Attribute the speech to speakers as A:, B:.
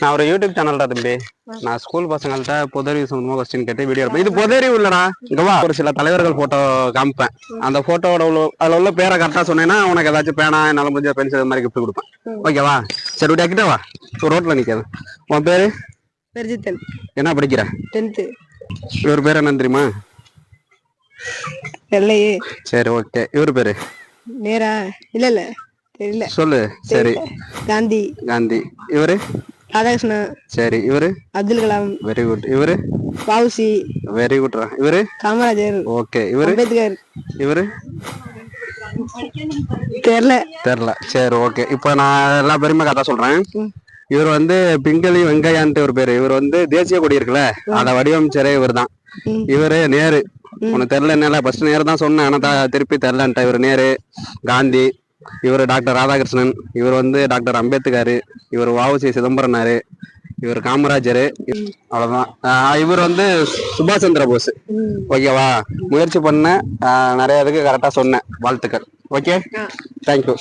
A: நான் ஒரு யூடியூப் சேனல்டா தம்பி. நான் ஸ்கூல் பசங்கள்ட்ட பொதறிவு சம்பந்தமா கொஸ்டின் கேட்டு வீடியோ எடுப்பேன். இது பொதறிவு இல்லடா இங்க வா. ஒரு சில தலைவர்கள் போட்டோ காமிப்பேன். அந்த போட்டோவோட உள்ள அதுல உள்ள பேரை கரெக்டா சொன்னேன்னா உனக்கு ஏதாச்சும் பேனா என்னால முடிஞ்ச பென்சில் இது மாதிரி கிஃப்ட் கொடுப்பேன். ஓகேவா சரி விட்டு ஆக்கிட்டே வா. ரோட்ல நிக்காது. உன் பேரு?
B: பெருஜித்தன்.
A: என்ன படிக்கிற?
B: டென்த்து
A: இவர் பேர் என்ன தெரியுமா? சரி ஓகே இவர் பேரு?
B: நேரா? இல்ல இல்ல. தெரியல
A: சொல்லு சரி.
B: காந்தி.
A: காந்தி. இவரு?
B: ராதாகிருஷ்ணன்
A: சரி இவரு?
B: அப்துல் கலாம்.
A: வெரி குட் இவரு?
B: வவுசி
A: வெரி குட்ரா இவரு?
B: காமராஜர்.
A: ஓகே இவரு?
B: அம்பேத்கர்.
A: இவரு?
B: தெரியல
A: தெரியல சரி ஓகே இப்போ நான் எல்லா பேருமே கதை சொல்றேன். இவர் வந்து பிங்களி வெங்கையான்ட்டு ஒரு பேரு. இவர் வந்து தேசிய கொடி இருக்குல்ல அத வடிவமைச்சரே இவர் தான். இவரு நேரு. உனக்கு தெரியல என்ன ஃபர்ஸ்ட் நேரு தான் சொன்னேன். ஆனா திருப்பி தெரிலன்ட்ட இவர் நேரு காந்தி. இவர் டாக்டர் ராதாகிருஷ்ணன் இவர் வந்து டாக்டர் அம்பேத்கர் இவர் வஉசி சிதம்பரனாரு இவர் காமராஜர் அவ்வளவுதான். ஆஹ் இவர் வந்து சுபாஷ் சந்திர போஸ். ஓகேவா முயற்சி பண்ண நிறைய இதுக்கு கரெக்டா சொன்னேன். வாழ்த்துக்கள். ஓகே? தேங்க்யூ